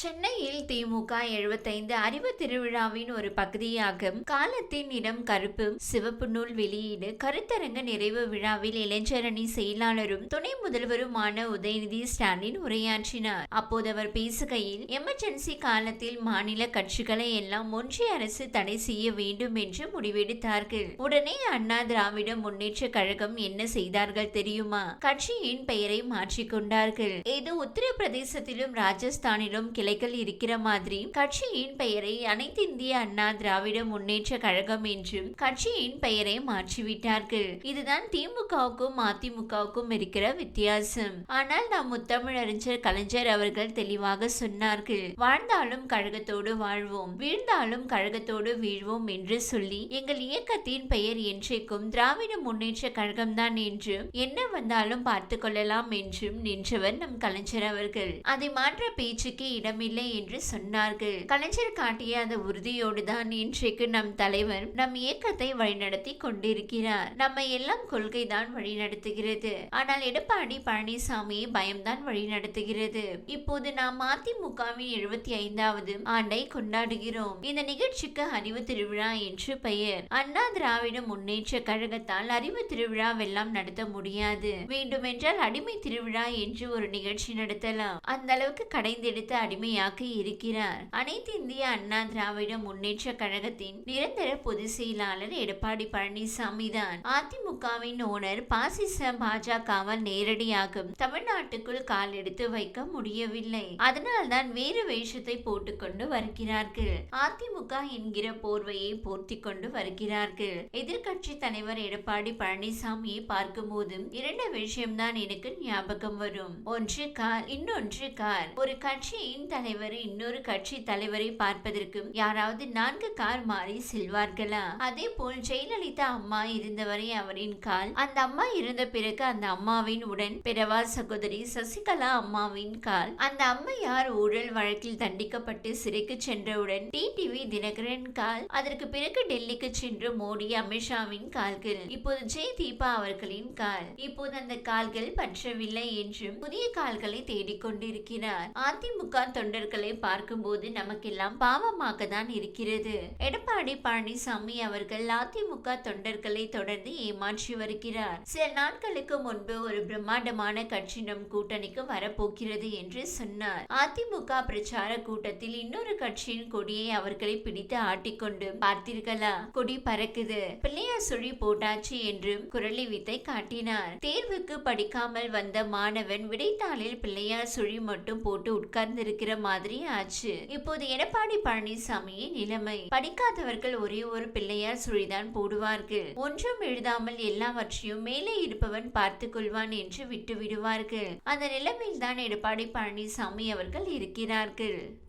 சென்னையில் திமுக எழுபத்தைந்து அறிவு திருவிழாவின் ஒரு பகுதியாக காலத்தின் இடம் கருப்பு. சிவப்பு நூல் வெளியீடு கருத்தரங்க நிறைவு விழாவில் இளைஞரணி செயலாளரும் துணை முதல்வருமான உதயநிதி ஸ்டாலின் உரையாற்றினார். அப்போது அவர் பேசுகையில் எமர்ஜென்சி காலத்தில் மாநில கட்சிகளை எல்லாம் ஒன்றிய அரசு தடை செய்ய வேண்டும் என்று முடிவெடுத்தார்கள். உடனே அண்ணா திராவிட முன்னேற்ற கழகம் என்ன செய்தார்கள் தெரியுமா கட்சியின் பெயரை மாற்றிக்கொண்டார்கள் இது உத்தரப்பிரதேசத்திலும் ராஜஸ்தானிலும் கிளைகள் இருக்கிற மாதிரி கட்சியின் பெயரை அனைத்து இந்திய அண்ணா திராவிட முன்னேற்ற கழகம் என்றும் கட்சியின் பெயரை மாற்றிவிட்டார்கள். இதுதான் திமுகவுக்கும் அதிமுகவுக்கும் இருக்கிற வித்தியாசம். ஆனால் நாம் முத்தமிழறிஞர் கலைஞர் அவர்கள் தெளிவாக சொன்னார்கள் வாழ்ந்தாலும் கழகத்தோடு வாழ்வோம் வீழ்ந்தாலும் கழகத்தோடு வீழ்வோம் என்று சொல்லி எங்கள் இயக்கத்தின் பெயர் என்றைக்கும் திராவிட முன்னேற்ற கழகம்தான் என்றும் என்ன வந்தாலும் பார்த்து கொள்ளலாம் என்றும் நின்றவர் நம் கலைஞர் அவர்கள். அதை மாற்ற பேச்சுக்கு இடமில்லை என்று சொன்னார்கள். கலைஞர் காட்டிய அந்த உறுதியோடு தான் இன்றைக்கு நம் தலைவர் நம் இயக்கத்தை வழிநடத்தி கொண்டிருக்கிறார். நம்மை எல்லாம் கொள்கை தான் வழிநடத்துகிறது. ஆனால் எடப்பாடி பழனிசாமியை பயம்தான் வழிநடத்துகிறது. இப்போது நாம் அதிமுகவின் எழுபத்தி ஐந்தாவது ஆண்டை கொண்டாடுகிறோம். இந்த நிகழ்ச்சிக்கு அறிவு திருவிழா என்று பெயர். அண்ணா திராவிட முன்னேற்ற கழகத்தால் அறிவு திருவிழாவெல்லாம் நடத்த முடியாது. வேண்டுமென்றால் அடிமை திருவிழா என்று ஒரு நிகழ்ச்சி நடத்தலாம். அந்த அளவுக்கு கடைந்தெடுத்த அடிமை அடிமையாக்கி இருக்கிறார். அனைத்து இந்திய அண்ணா திராவிட முன்னேற்ற கழகத்தின் நிரந்தர பொதுச் செயலாளர் எடப்பாடி பழனிசாமி தான். அதிமுகவின் ஓனர் பாசிச பாஜகவால் நேரடியாக தமிழ்நாட்டுக்குள் கால் எடுத்து வைக்க முடியவில்லை. அதனால்தான் வேறு வேஷத்தை போட்டுக்கொண்டு வருகிறார்கள். அதிமுக என்கிற போர்வையை போர்த்தி கொண்டு வருகிறார்கள். எதிர்கட்சி தலைவர் எடப்பாடி பழனிசாமியை பார்க்கும்போது இரண்டு விஷயம்தான் எனக்கு ஞாபகம் வரும். ஒன்று கார் இன்னொன்று கார். ஒரு கட்சியின் தலைவர் இன்னொரு கட்சி தலைவரை பார்ப்பதற்கு யாராவது நான்கு கார் மாறி செல்வார்களா? அதே போல் ஜெயலலிதா அம்மா இருந்தவரை அவரின் கால் அந்த அம்மா இருந்த பிறகு அந்த அம்மாவின் உடன் பிறவா சகோதரி சசிகலா அம்மாவின் கால். அந்த அம்மையார் ஊழல் வழக்கில் தண்டிக்கப்பட்டு சிறைக்கு சென்றவுடன் டிடிவி தினகரன் கால். அதற்கு பிறகு டெல்லிக்கு சென்று மோடி அமித்ஷாவின் கால்கள். இப்போது ஜெய் தீபா அவர்களின் கால். இப்போது அந்த கால்கள் பற்றவில்லை என்றும் புதிய கால்களை தேடிக்கொண்டிருக்கிறார். அதிமுக தொண்டர்களை பார்க்கும்போது நமக்கெல்லாம் பாவமாக தான் இருக்கிறது. எடப்பாடி பழனிசாமி அவர்கள் அதிமுக தொண்டர்களை தொடர்ந்து ஏமாற்றி வருகிறார். சில நாட்களுக்கு முன்பு ஒரு பிரம்மாண்டமான கட்சி நம் கூட்டணிக்கு வரப்போகிறது என்று சொன்னார். அதிமுக பிரச்சார கூட்டத்தில் இன்னொரு கட்சியின் கொடியை அவர்களை பிடித்து ஆட்டிக்கொண்டு பார்த்தீர்களா? கொடி பறக்குது. பிள்ளையார் சுழி போட்டாச்சு என்று குரலி வித்தை காட்டினார். தேர்வுக்கு படிக்காமல் வந்த மாணவன் விடைத்தாளில் பிள்ளையார் சுழி மட்டும் போட்டு உட்கார்ந்திருக்கிற மாதிரி ஆச்சு. இப்போது எடப்பாடி பழனிசாமியின் நிலைமை படிக்காதவர்கள் ஒரே ஒரு பிள்ளையார் சுழிதான் போடுவார்கள். ஒன்றும் எழுதாமல் எல்லாவற்றையும் மேலே இருப்பவன் பார்த்துக் கொள்வான் என்று விட்டு விடுவார்கள். அந்த நிலைமையில் தான் எடப்பாடி பழனிசாமி அவர்கள் இருக்கிறார்கள்.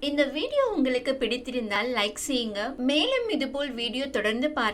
இந்த வீடியோ உங்களுக்கு பிடித்திருந்தால் லைக் செய்யுங்க. மேலும் இதுபோல் வீடியோ தொடர்ந்து பார்க்க